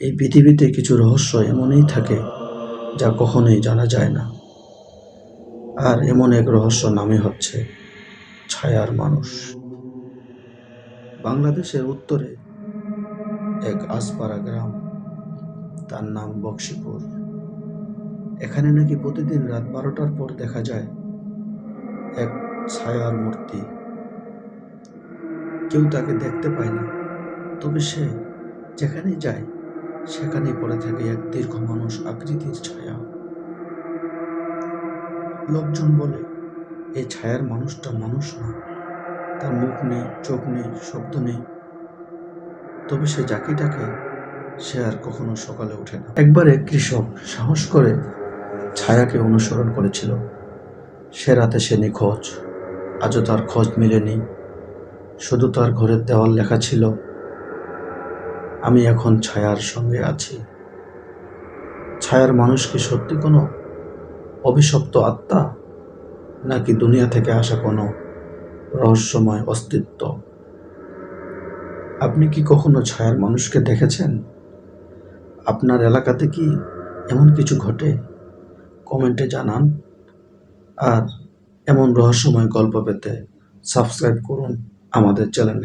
এই পৃথিবীতে কিছু রহস্য এমনই থাকে যা কখনোই জানা যায় না। আর এমন এক রহস্য নামে হচ্ছে ছায়ার মানুষ। বাংলাদেশের উত্তরে এক আসপাড়া গ্রাম, তার নাম বক্সিপুর। এখানে নাকি প্রতিদিন রাত বারোটার পর দেখা যায় এক ছায়ার মূর্তি। কেউ তাকে দেখতে পায় না, তবে সে যেখানেই যায় সেখানেই পড়ে থাকে এক দীর্ঘ মানুষ আকৃতির ছায়া। লোকজন বলে এই ছায়ার মানুষটা মানুষ না। তার মুখ নেই, চোখ নেই, শব্দ নেই। তবে সে যাকে ডাকে, সে আর কখনো সকালে ওঠে না। একবার এক কৃষক সাহস করে ছায়াকে অনুসরণ করেছিল। সে রাতে সে নিখোঁজ। আজও তার খোঁজ মেলেনি। শুধু তার ঘরের দেওয়াল লেখা ছিল আমি এখন ছায়ার সঙ্গে আছি। ছায়ার মানুষ কি সত্যি কোনো অভিশপ্ত আত্মা? নাকি দুনিয়া থেকে আসা কোনো রহস্যময় অস্তিত্ব? আপনি কি কখনো ছায়ার মানুষকে দেখেছেন? আপনার এলাকাতে কি এমন কিছু ঘটে? কমেন্টে জানান। আর এমন রহস্যময় গল্প পেতে সাবস্ক্রাইব করুন আমাদের চ্যানেলে